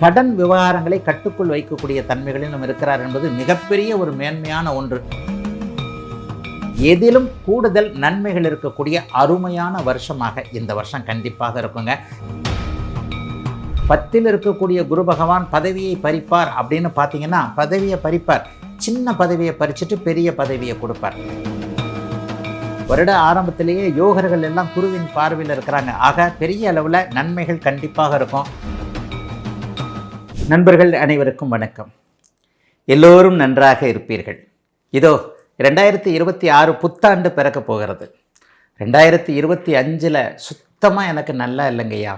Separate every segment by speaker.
Speaker 1: கடன் விவகாரங்களை கட்டுக்குள் வைக்கக்கூடிய தன்மைகளிலும் இருக்கிறார் என்பது மிகப்பெரிய ஒரு மேன்மையான ஒன்று. எதிலும் கூடுதல் நன்மைகள் இருக்கக்கூடிய அருமையான வருஷமாக இந்த வருஷம் கண்டிப்பாக இருக்குங்க. பத்தில் இருக்கக்கூடிய குரு பகவான் பதவியை பறிப்பார் அப்படின்னு பார்த்தீங்கன்னா பதவியை பறிப்பார். சின்ன பதவியை பறிச்சுட்டு பெரிய பதவியை கொடுப்பார். வருட ஆரம்பத்திலேயே யோகர்கள் எல்லாம் குருவின் பார்வையில் இருக்கிறாங்க. ஆக பெரிய அளவில் நன்மைகள் கண்டிப்பாக இருக்கும். நண்பர்கள் அனைவருக்கும் வணக்கம். எல்லோரும் நன்றாக இருப்பீர்கள். இதோ ரெண்டாயிரத்தி இருபத்தி ஆறு புத்தாண்டு பிறக்க போகிறது. ரெண்டாயிரத்தி இருபத்தி அஞ்சில் சுத்தமாக எனக்கு நல்லா இல்லைங்கய்யா.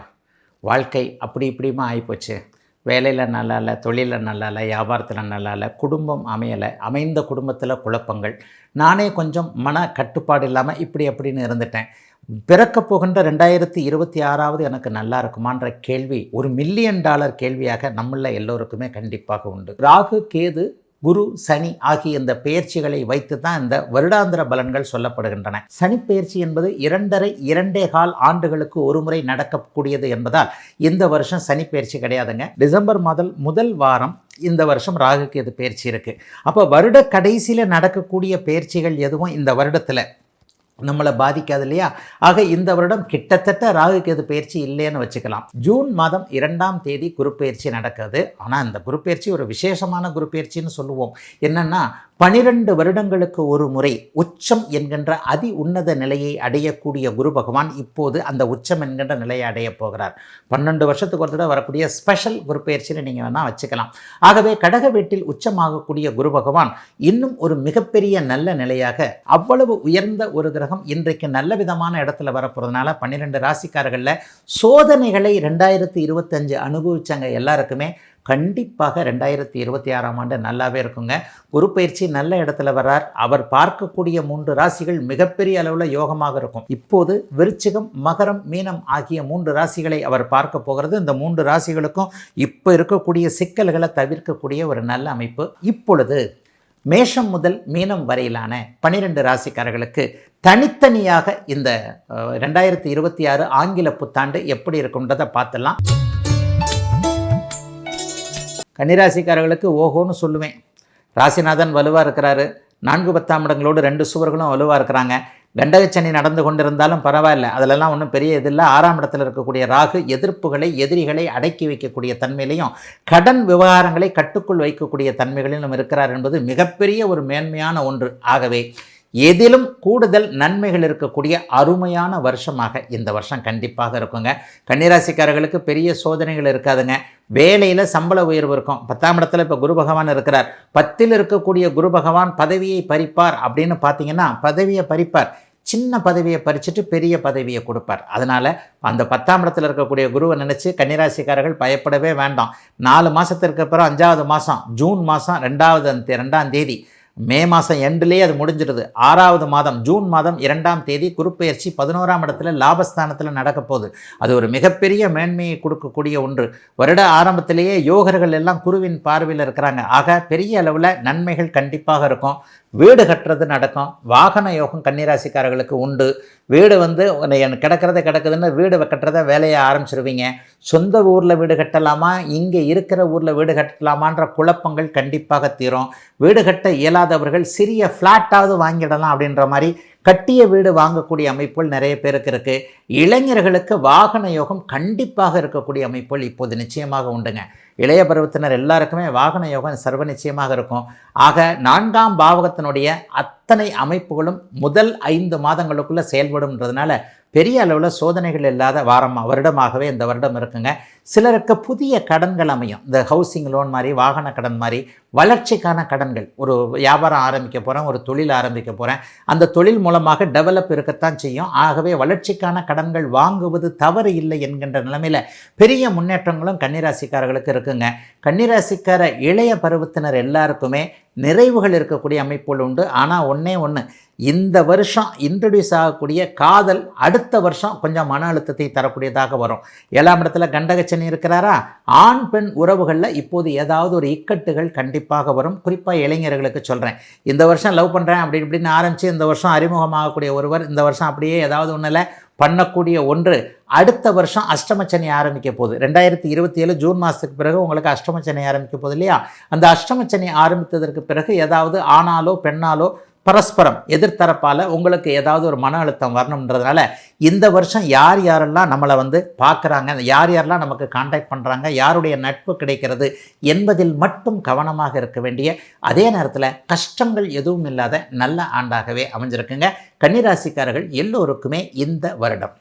Speaker 1: வாழ்க்கை அப்படி இப்படிமா ஆகிப்போச்சு வேலையில் நல்லா இல்லை தொழிலில் நல்லா இல்லை வியாபாரத்தில் நல்லா இல்லை குடும்பம் அமையலை அமைந்த குடும்பத்தில் குழப்பங்கள். நானே கொஞ்சம் மன கட்டுப்பாடு இல்லாமல் இப்படி அப்படின்னு இருந்துட்டேன். பிறக்கப் போகின்ற ரெண்டாயிரத்தி இருபத்தி ஆறாவது எனக்கு நல்லா இருக்குமான்ற கேள்வி ஒரு மில்லியன் டாலர் கேள்வியாக நம்மள எல்லோருக்குமே கண்டிப்பாக உண்டு. ராகு கேது குரு சனி ஆகிய இந்த பெயர்ச்சிகளை வைத்து தான் இந்த வருடாந்திர பலன்கள் சொல்லப்படுகின்றன. சனி பெயர்ச்சி என்பது இரண்டரை இரண்டே கால் ஆண்டுகளுக்கு ஒரு முறை நடக்கக்கூடியது என்பதால் இந்த வருஷம் சனி பெயர்ச்சி கிடையாதுங்க. டிசம்பர் மாதம் முதல் வாரம் இந்த வருஷம் ராகுக்கு இது பயிற்சி இருக்குது அப்போ வருட கடைசியில் நடக்கக்கூடிய பயிற்சிகள் எதுவும் இந்த வருடத்தில் நம்மளை பாதிக்காது இல்லையா? ஆக இந்த வருடம் கிட்டத்தட்ட ராகு கேது பயிற்சி இல்லைன்னு வச்சுக்கலாம். ஜூன் மாதம் இரண்டாம் தேதி குரு பயிற்சி நடக்குது ஆனால் இந்த குரு பயிற்சி ஒரு விசேஷமான குரு பயிற்சின்னு சொல்லுவோம். என்னென்னா பனிரெண்டு வருடங்களுக்கு ஒரு முறை உச்சம் என்கின்ற அதி உன்னத நிலையை அடையக்கூடிய குரு பகவான் இப்போது அந்த உச்சம் என்கின்ற நிலையை அடையப் போகிறார். பன்னெண்டு வருஷத்துக்கு ஒரு தடவை வரக்கூடிய ஸ்பெஷல் குரு பயிற்சின்னு நீங்கள் வேணால் வச்சுக்கலாம். ஆகவே கடக வீட்டில் உச்சமாகக்கூடிய குரு பகவான் இன்னும் ஒரு மிகப்பெரிய நல்ல நிலையாக அவ்வளவு உயர்ந்த ஒரு கிரகம் இன்றைக்கு நல்ல விதமான இடத்துல வரப்போகிறதுனால பன்னிரெண்டு ராசிக்காரர்களில் சோதனைகளை ரெண்டாயிரத்தி இருபத்தஞ்சு அனுபவித்தாங்க எல்லாருக்குமே. கண்டிப்பாக ரெண்டாயிரத்தி இருபத்தி ஆறாம் ஆண்டு நல்லாவே இருக்குங்க. குரு பயிற்சி நல்ல இடத்துல வர்றார். அவர் பார்க்கக்கூடிய மூன்று ராசிகள் மிகப்பெரிய அளவில் யோகமாக இருக்கும். இப்போது விருச்சிகம் மகரம் மீனம் ஆகிய மூன்று ராசிகளை அவர் பார்க்க போகிறது. இந்த மூன்று ராசிகளுக்கும் இப்போ இருக்கக்கூடிய சிக்கல்களை தவிர்க்கக்கூடிய ஒரு நல்ல அமைப்பு. இப்பொழுது மேஷம் முதல் மீனம் வரையிலான பனிரெண்டு ராசிக்காரர்களுக்கு தனித்தனியாக இந்த ரெண்டாயிரத்தி இருபத்தி ஆறு ஆங்கில புத்தாண்டு எப்படி இருக்குன்றதை பார்த்துடலாம். கன்னிராசிக்காரர்களுக்கு ஓஹோன்னு சொல்லுவேன். ராசிநாதன் வலுவாக இருக்கிறாரு. நான்கு பத்தாம் இடங்களோடு ரெண்டு சுவர்களும் வலுவாக இருக்கிறாங்க. கண்டகச்சனி நடந்து கொண்டிருந்தாலும் பரவாயில்ல. அதிலெல்லாம் ஒன்றும் பெரிய இதில்லை ஆறாம் இடத்துல இருக்கக்கூடிய ராகு எதிர்ப்புகளை எதிரிகளை அடக்கி வைக்கக்கூடிய தன்மையிலையும் கடன் விவகாரங்களை கட்டுக்குள் வைக்கக்கூடிய தன்மைகளிலும் இருக்கிறார் என்பது மிகப்பெரிய ஒரு மேன்மையான ஒன்று. ஆகவே எதிலும் கூடுதல் நன்மைகள் இருக்கக்கூடிய அருமையான வருஷமாக இந்த வருஷம் கண்டிப்பாக இருக்குங்க. கன்னிராசிக்காரர்களுக்கு பெரிய சோதனைகள் இருக்காதுங்க. வேலையில் சம்பள உயர்வு இருக்கும். பத்தாம் இடத்துல இப்போ குரு பகவான் இருக்கிறார். பத்தில் இருக்கக்கூடிய குரு பகவான் பதவியை பறிப்பார் அப்படின்னு பார்த்தீங்கன்னா பதவியை பறிப்பார். சின்ன பதவியை பறிச்சுட்டு பெரிய பதவியை கொடுப்பார். அதனால் அந்த பத்தாம் இடத்துல இருக்கக்கூடிய குருவை நினச்சி கன்னிராசிக்காரர்கள் பயப்படவே வேண்டாம். நாலு மாதத்திற்கு அப்புறம் அஞ்சாவது மாதம் ஜூன் மாதம் ரெண்டாவது ரெண்டாம் தேதி மே மாதம் எண்டுலேயே அது முடிஞ்சிடுது. ஆறாவது மாதம் ஜூன் மாதம் இரண்டாம் தேதி குறுப்பெயர்ச்சி பதினோராம் இடத்துல லாபஸ்தானத்தில் நடக்க போகுது. அது ஒரு மிகப்பெரிய மேன்மையை கொடுக்கக்கூடிய ஒன்று. வருட ஆரம்பத்திலேயே யோகர்கள் எல்லாம் குருவின் பார்வையில் இருக்கிறாங்க. ஆக பெரிய அளவில் நன்மைகள் கண்டிப்பாக இருக்கும். வீடு கட்டுறது நடக்கும். வாகன யோகம் கன்னிராசிக்காரர்களுக்கு உண்டு. வீடு வந்து எனக்கு கிடக்கிறத கிடக்குதுன்னு வீடு கட்டுறத வேலையை ஆரம்பிச்சிருவீங்க. சொந்த ஊரில் வீடு கட்டலாமா? இங்கே இருக்கிற ஊரில் வீடு கட்டலாமான்ற குழப்பங்கள் கண்டிப்பாக தீரும். வீடு கட்ட இயலாதவர்கள் சிறிய ஃப்ளாட்டாவது வாங்கிடலாம் அப்படின்ற மாதிரி கட்டிய வீடு வாங்கக்கூடிய அமைப்புகள் நிறைய பேருக்கு இருக்குது இளைஞர்களுக்கு வாகன யோகம் கண்டிப்பாக இருக்கக்கூடிய அமைப்புகள் இப்போது நிச்சயமாக உண்டுங்க. இளைய பருவத்தினர் எல்லாருக்குமே வாகன யோகம் சர்வ நிச்சயமாக இருக்கும். ஆக நான்காம் பாவகத்தினுடைய அத்தனை அமைப்புகளும் முதல் ஐந்து மாதங்களுக்குள்ளே செயல்படும்ன்றதுனால பெரிய அளவில் சோதனைகள் இல்லாத வாரம் வருடமாகவே இந்த வருடம் இருக்குங்க. சிலருக்கு புதிய கடன்கள் அமையும். இந்த ஹவுசிங் லோன் மாதிரி வாகன கடன் மாதிரி வளர்ச்சிக்கான கடன்கள். ஒரு வியாபாரம் ஆரம்பிக்க போகிறேன் ஒரு தொழில் ஆரம்பிக்க போகிறேன் அந்த தொழில் மூலமாக டெவலப் இருக்கத்தான் செய்யும். ஆகவே வளர்ச்சிக்கான கடன்கள் வாங்குவது தவறு இல்லை என்கின்ற நிலைமையில் பெரிய முன்னேற்றங்களும் கன்னிராசிக்காரர்களுக்கு இருக்குங்க. கன்னிராசிக்கார இளைய பருவத்தினர் எல்லாருக்குமே நிறைவுகள் இருக்கக்கூடிய அமைப்புகள் உண்டு. ஆனால் ஒன்றே ஒன்று இந்த வருஷம் இன்ட்ரடியூஸ் ஆகக்கூடிய காதல் அடுத்த வருஷம் கொஞ்சம் மன அழுத்தத்தை தரக்கூடியதாக வரும். ஏழாம் இடத்துல கண்டகச்சனி இருக்கிறாரா? ஆண் பெண் உறவுகளில் இப்போது ஏதாவது ஒரு இக்கட்டுகள் கண்டிப்பாக வரும். குறிப்பாக இளைஞர்களுக்கு சொல்கிறேன் இந்த வருஷம் லவ் பண்ணுறேன் அப்படி இப்படின்னு ஆரம்பித்து இந்த வருஷம் அறிமுகமாகக்கூடிய ஒருவர் இந்த வருஷம் அப்படியே ஏதாவது ஒன்றில் பண்ணக்கூடிய ஒன்று அடுத்த வருஷம் அஷ்டமச்சனை ஆரம்பிக்க போகுது. ரெண்டாயிரத்தி இருபத்தி ஏழு ஜூன் மாதத்துக்கு பிறகு உங்களுக்கு அஷ்டமச்சனை ஆரம்பிக்க போகுது இல்லையா? அந்த அஷ்டமச்சனை ஆரம்பித்ததற்கு பிறகு ஏதாவது ஆணாலோ பெண்ணாலோ பரஸ்பரம் எதிர்த்தரப்பால் உங்களுக்கு ஏதாவது ஒரு மன அழுத்தம் வரணுன்றதுனால இந்த வருஷம் யார் யாரெல்லாம் நம்மளை வந்து பார்க்குறாங்க யார் யாரெல்லாம் நமக்கு காண்டாக்ட் பண்ணுறாங்க யாருடைய நட்பு கிடைக்கிறது என்பதில் மட்டும் கவனமாக இருக்க வேண்டிய அதே நேரத்தில் கஷ்டங்கள் எதுவும் இல்லாத நல்ல ஆண்டாகவே அமைஞ்சிருக்குங்க. கன்னிராசிக்காரர்கள் எல்லோருக்குமே இந்த வருடம்.